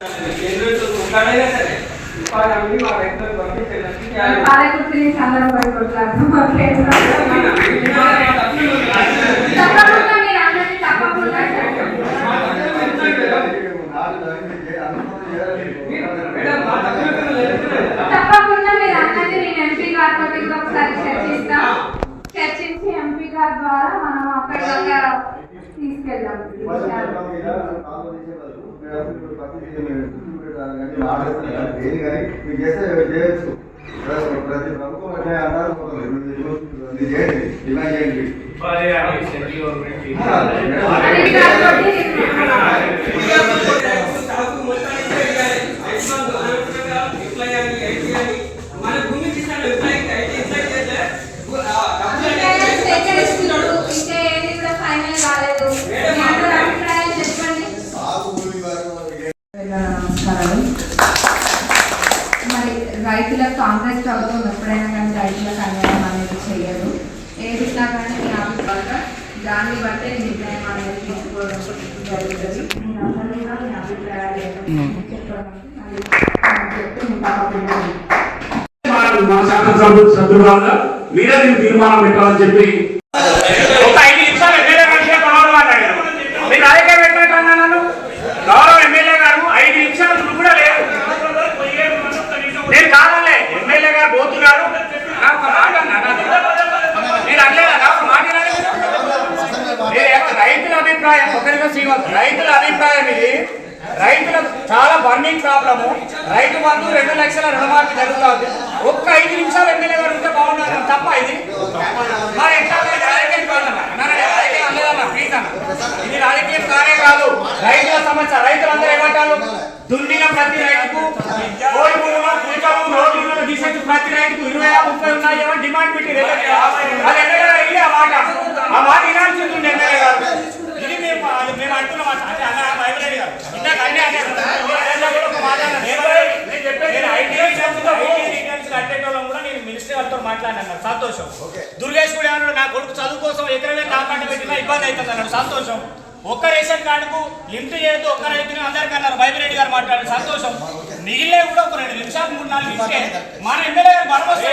ఎక్కడైనా సరే తప్పకుండా మీరు నేను ఎంపీ గారితో చర్చిస్తాం చర్చించి ఎంపీ గారి ద్వారా మనం అక్కడ దాకా తీసుకెళ్దాం ఈ విషయాలు. ప్రతి ప్రభుత్వం అంటే అన్నారు ఇది చేయండి ఇలా చేయండి రైతులకు కాంగ్రెస్ ప్రభుత్వం ఎప్పుడైనా కానీ రైతులకు అన్యాయం అనేది చేయదు. ఏదిన్నా కానీ మీ అభిప్రాయం దాన్ని బట్టే నిర్ణయం అనేది తీసుకోవడం జరుగుతుంది. కూడా మీ అభిప్రాయాలు చెప్పడం. మన మన శాసనసభ్యులు సభ్యులు దీనికి తీర్మానం పెట్టాలని చెప్పి ఒక ఐదు నిమిషాలు ఎమ్మెల్యే గారికి గౌరవం మాట్లాడారు మీరు రాజకీయ వ్యక్తులు నన్ను గౌరవ ఎమ్మెల్యే గారు ఐదు నిమిషాలు నువ్వు కూడా లేరు నేను కాదలే ఎమ్మెల్యే గారు పోతున్నారు నాకు ఒక మాట అన్నా. నేను అనలేదా నాకు ఒక మాట వినాలి మీరు? మీరు యొక్క రైతుల అభిప్రాయం ఒక నిమిషం శ్రీనివాస్. రైతుల అభిప్రాయం ఇది. రైతులకు చాలా బర్నింగ్ ప్రాబ్లము రైతు బంధు రెండు లక్షల రుణమాఫీ జరుగుతుంది. ఒక్క ఐదు నిమిషాలు ఎమ్మెల్యే గారు ఉంటే బాగుంటుంది తప్ప ఇది. మరి ఎట్లా రాజకీయం రాజకీయం ప్లీజ్ అన్న. ఇది రాజకీయం కానే కాదు. రైతుల సమస్య. రైతులందరూ ఏమంటారు? దున్నిన ప్రతి రైతుకు ప్రతి రైతుకు ఇరవై ముప్పై ఉన్నాయి డిమాండ్ పెట్టి అది ఎమ్మెల్యే ఆ మాట ఆ మాట వినాల్సింది ఉంది ఎమ్మెల్యే గారు ఇది మేము అది మేము అంటున్న మాట అంటే అన్న వైబ్రేట్ గారు ఇందాక అన్నీ అన్నారు. నేను కూడా ఒక మాట అన్నాను. నేను నేను చెప్పేది నేను ఐటీ చెప్తా ఐటీ రిటర్న్స్ కట్టేటోళ్ళం కూడా నేను మాట్లాడినాను సంతోషం దుర్గేష్ కూడా ఏమన్నాడు నా కొడుకు చదువు కోసం ఎకరమే తాకట్టు పెట్టినా ఇబ్బంది అవుతుంది అన్నాడు సంతోషం ఒక్క రేషన్ కార్డుకు లిమిట్ చేయొద్దు ఒక్క రైతుని అందరికీ అన్నారు బైబిరెడ్డి గారు మాట్లాడారు సంతోషం మిగిలే కూడా ఒక రెండు నిమిషాలు మూడు నాలుగు ఇస్తే మన ఎమ్మెల్యే గారు భరోసా